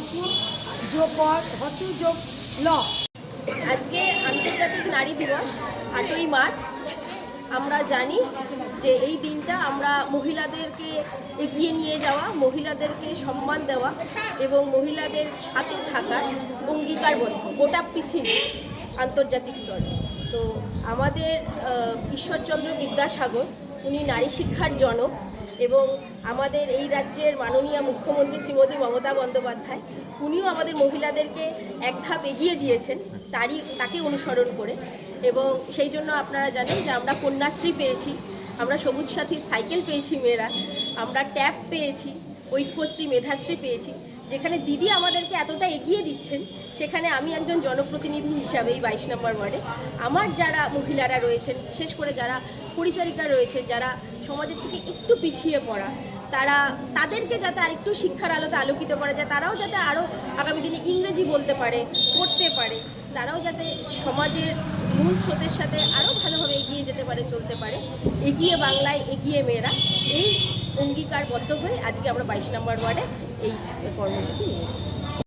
হসু যোগ হসু যোগ ল। আজকে আন্তর্জাতিক নারী দিবস, আটই মার্চ। আমরা জানি যে এই দিনটা আমরা মহিলাদেরকে এগিয়ে নিয়ে যাওয়া, মহিলাদেরকে সম্মান দেওয়া এবং মহিলাদের সাথে থাকার অঙ্গীকারবদ্ধ গোটা পৃথিবী আন্তর্জাতিক স্তরে। তো আমাদের ঈশ্বরচন্দ্র বিদ্যাসাগর, উনি নারী শিক্ষার জনক এবং আমাদের এই রাজ্যের মাননীয় মুখ্যমন্ত্রী শ্রীমতী মমতা বন্দ্যোপাধ্যায়, উনিও আমাদের মহিলাদেরকে এক ধাপ এগিয়ে দিয়েছেন তারই, তাকে অনুসরণ করে। এবং সেই জন্য আপনারা জানেন যে আমরা কন্যাশ্রী পেয়েছি, আমরা সবুজ সাথী সাইকেল পেয়েছি মেয়েরা, আমরা ট্যাপ পেয়েছি ঐক্যশ্রী, মেধাশ্রী পেয়েছি। যেখানে দিদি আমাদেরকে এতটা এগিয়ে দিচ্ছেন, সেখানে আমি একজন জনপ্রতিনিধি হিসাবে এই বাইশ নম্বর ওয়ার্ডে। আমার যারা মহিলারা রয়েছেন, বিশেষ করে যারা পরিচারিকা রয়েছেন, যারা সমাজের থেকে একটু পিছিয়ে পড়া, তারা তাদেরকে যাতে আরেকটু শিক্ষার আলোতে আলোকিত করা যায়, তারাও যাতে আরও আগামী দিনে ইংরেজি বলতে পারে, পড়তে পারে, তারাও যাতে সমাজের মূল স্রোতের সাথে আরও ভালোভাবে এগিয়ে যেতে পারে, চলতে পারে, এগিয়ে বাংলায় এগিয়ে মেয়েরা, এই অঙ্গীকারবদ্ধ হয়ে আজকে আমরা বাইশ নম্বর ওয়ার্ডে এই কর্মসূচি নিয়েছি।